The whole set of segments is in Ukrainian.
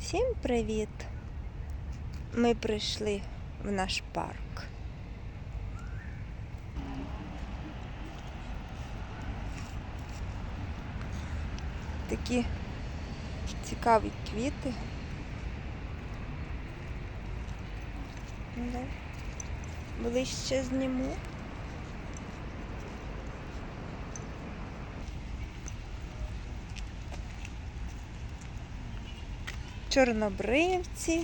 Всім привіт! Ми прийшли в наш парк. Такі цікаві квіти. Да. Ближче зніму. Чорнобривці.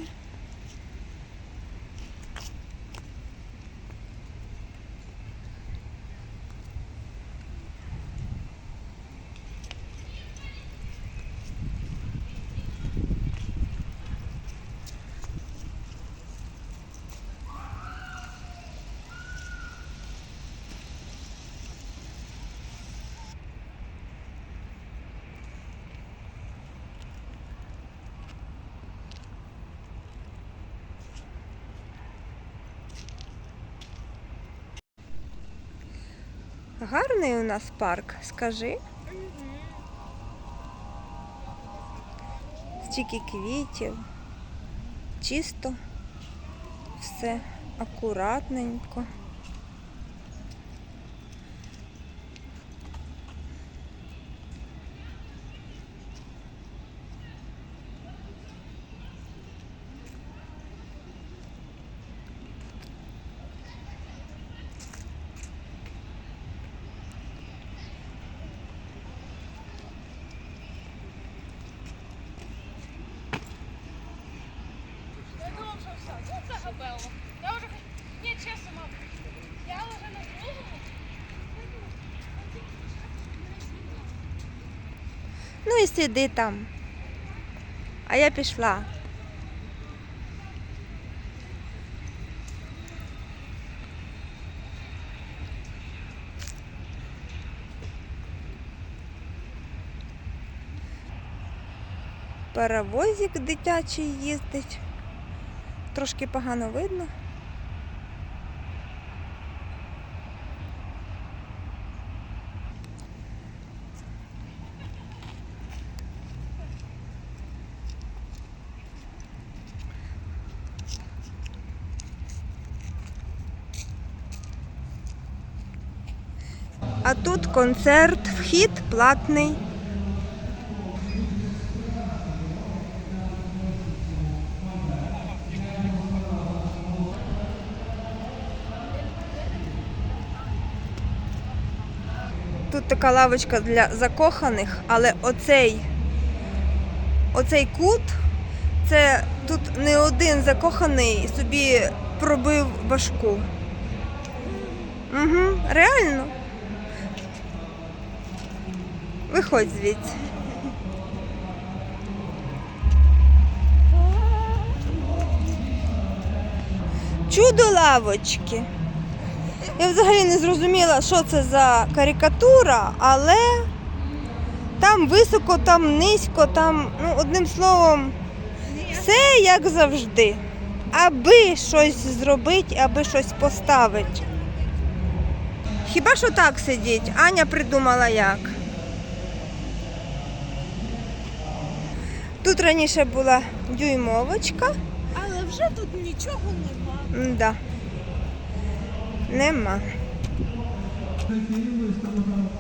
Гарний у нас парк, скажи. Стільки квітів, чисто, все акуратненько. Я думав, що все, ну це габело. Я вже хоч- ні, чесно, мам. Я вже на другому. Ну і сиди там. А я пішла. Паровозик дитячий їздить. Трошки погано видно. А тут концерт, вхід платний. Тут така лавочка для закоханих, але оцей, оцей кут, це тут не один закоханий собі пробив башку. Угу, реально. Виходь звідси. Чудо лавочки. Я взагалі не зрозуміла, що це за карикатура, але там високо, там низько, там, ну, одним словом, все як завжди. Аби щось зробити, аби щось поставити. Хіба що так сидіть? Аня придумала як. Тут раніше була дюймовочка. Але вже тут нічого нема. Да. Нема.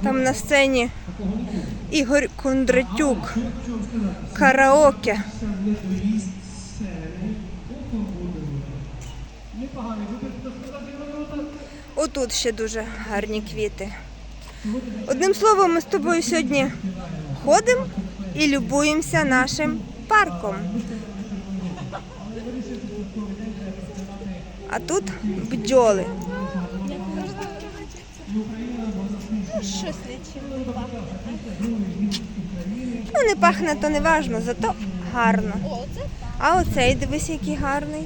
Там на сцені Ігор Кондратюк. Караоке. Отут ще дуже гарні квіти. Одним словом, ми з тобою сьогодні ходимо і любуємося нашим парком. А тут бджоли. Щось. Ну, не пахне, то не важно, зато гарно. А оцей, дивись, який гарний.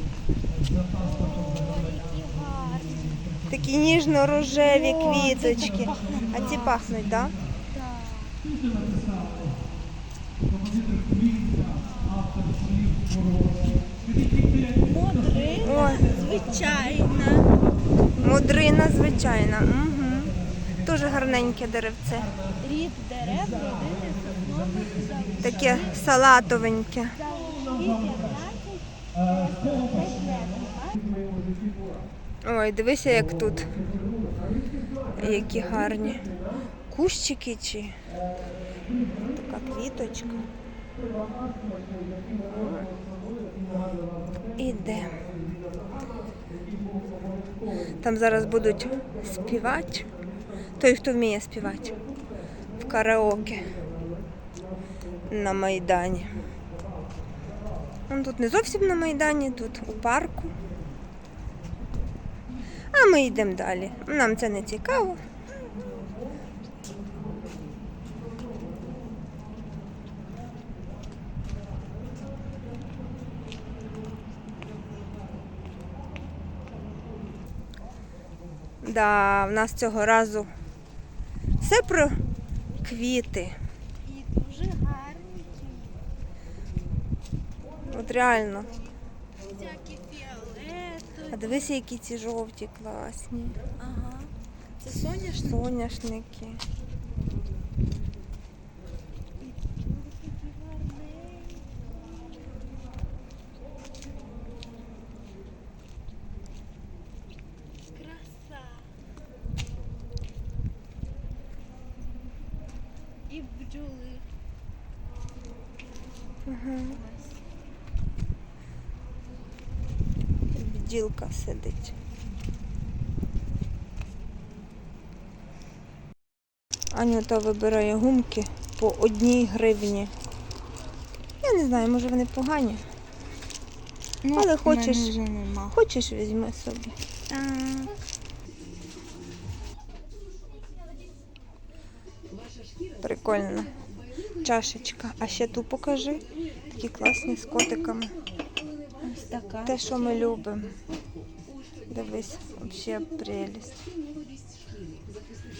такі ніжно-рожеві квіточки. А ці пахнуть, так? Модрина, Ой, звичайна. мудрина, звичайна. Угу. Дуже гарненьке деревце. Рід дерев, родини, соснових, Таке салатовеньке. Ой, дивися, як тут. Які гарні. Кущики чи квіточка. Іде. Там зараз будуть співати. Той, хто вміє співати в караоке на Майдані. Тут не зовсім на Майдані, тут у парку. А ми йдемо далі. Нам це не цікаво. Да, в нас цього разу все про квіти. І дуже гарні От реально. всякі фіолетові. А дивися, які ці жовті класні. Ага. Це соняшники. Соняшники. Бджоли. Угу. Бджілка сидить. Анюта вибирає гумки по одній гривні. Я не знаю, може вони погані. Ну, Але хочеш-. Хочеш, візьми собі. Так. Прикольно. Чашечка. А ще ту покажи. Такі класні з котиками. Ось така. Те, що ми любимо. Дивись, взагалі прелість.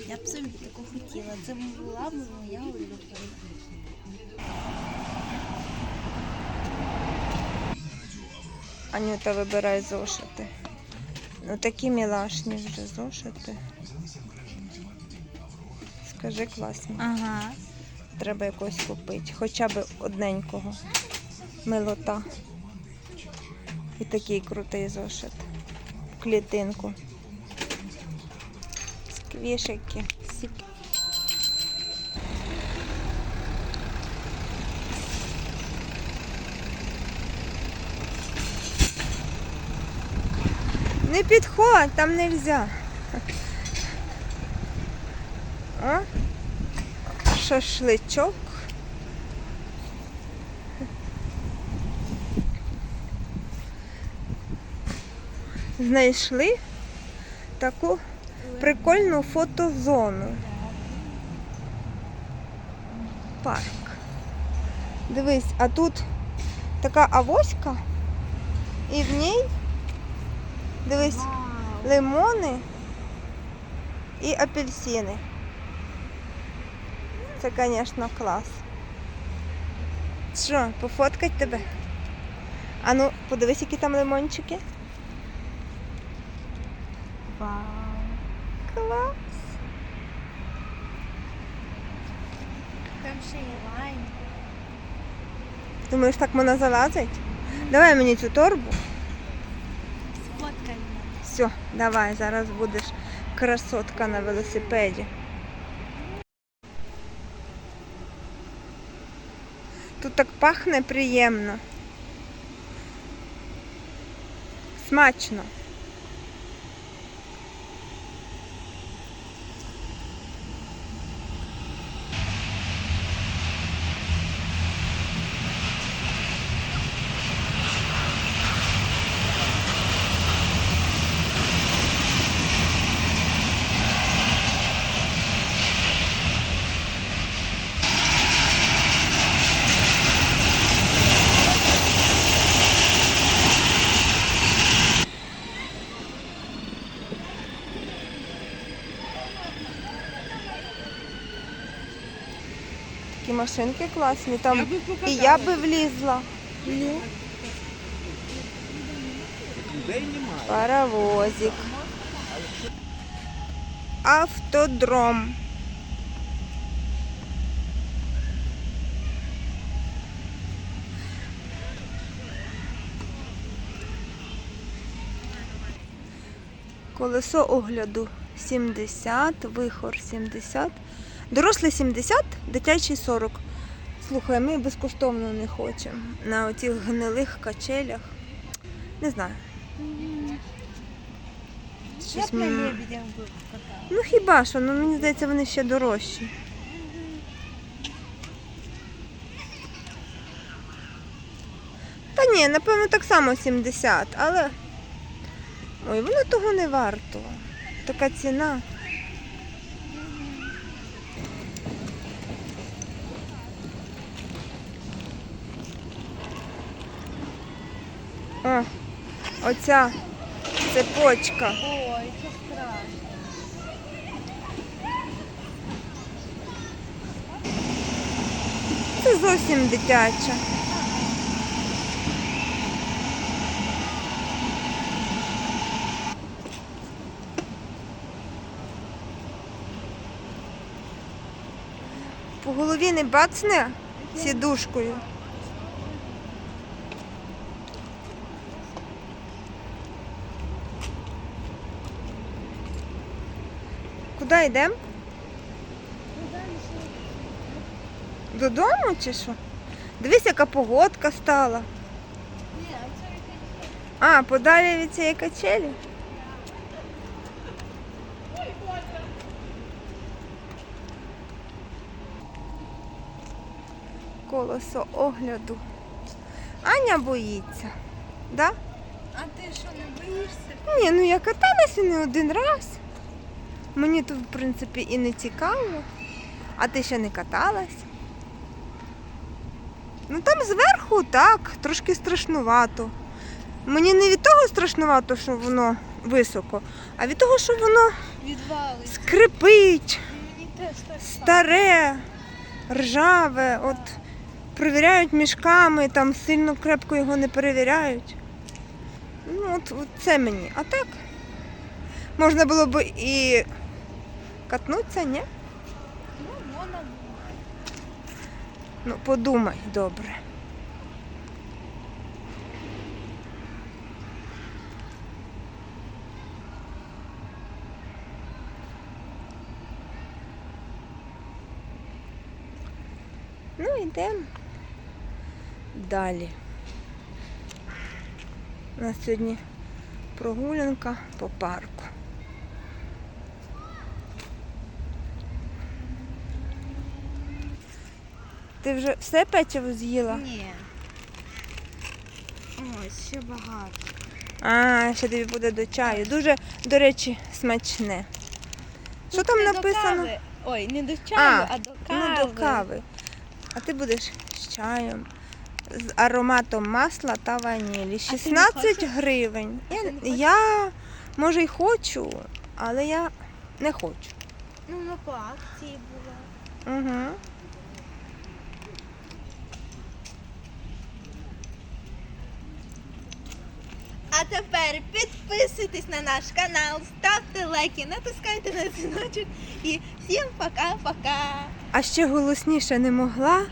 Я б собі таку хотіла. Це була б моя улюблена. Анюта вибирає зошити. Ну такі мілашні вже зошити. Скажи класні. Ага. Треба якось купити. Хоча б одненького. Милота. І такий крутий зошит. В клітинку. Сквішики. Сік. Не підходь, там нельзя. О, шашличок. Знайшли таку прикольну фотозону. Парк. Дивись, а тут така авоська, і в ній, дивись, лимони і апельсини. Це, звісно, клас. Що, пофоткать тебе? А ну, подивись, які там лимончики. Вау. Клас. Там ще є лайм. Думаєш, так можна залазить? Давай мені цю торбу. Сфоткай мене. Все, давай, зараз будеш красотка на велосипеді. Так пахне приємно. Смачно. машинки класні. Там я І я би влізла. Ну. Паровозик. Автодром. Колесо огляду 70, вихор 70 дорослий 70, дитячий 40. Слухай, ми безкоштовно не хочемо на оцих гнилих качелях. Не знаю. Я Щось б на м- лебедях би. Ну хіба що, ну мені здається, вони ще дорожчі. Та ні, напевно, так само 70, але. Ой, воно того не варто. Така ціна. О, оця цепочка. Ой, це страшно. Це зовсім дитяча. По голові не бацне сідушкою. Куди йдемо? Додому чи що? Дивись, яка погодка стала. А подалі від цієї качелі. Колесо огляду. Аня боїться. Да? А ти що, не боїшся? Ні, ну я каталася не один раз. Мені тут, в принципі, і не цікаво. А ти ще не каталась? Ну там зверху так, трошки страшнувато. Мені не від того страшнувато, що воно високо, а від того, що воно Відвалить. скрипить, Мені теж так старе, ржаве. От перевіряють мішками, там сильно крепко його не перевіряють. Ну, от, от це мені. А так можна було б і катнутися, ні? Ну, вона Ну, подумай добре. Ну, йдемо далі. У нас сьогодні прогулянка по парку. Ти вже все печиво з'їла? Ні. Ось, ще багато. А, ще тобі буде до чаю. Дуже, до речі, смачне. Що там Не до написано? кави. Ой, не до чаю, а, до кави. Ну, до кави. А ти будеш з чаєм, з ароматом масла та ванілі. 16 гривень. Я, я, може, й хочу, але я не хочу. Ну, на по акції була. Угу. А тепер підписуйтесь на наш канал, ставте лайки, натискайте на дзвіночок і всім пока-пока. А ще голосніше не могла,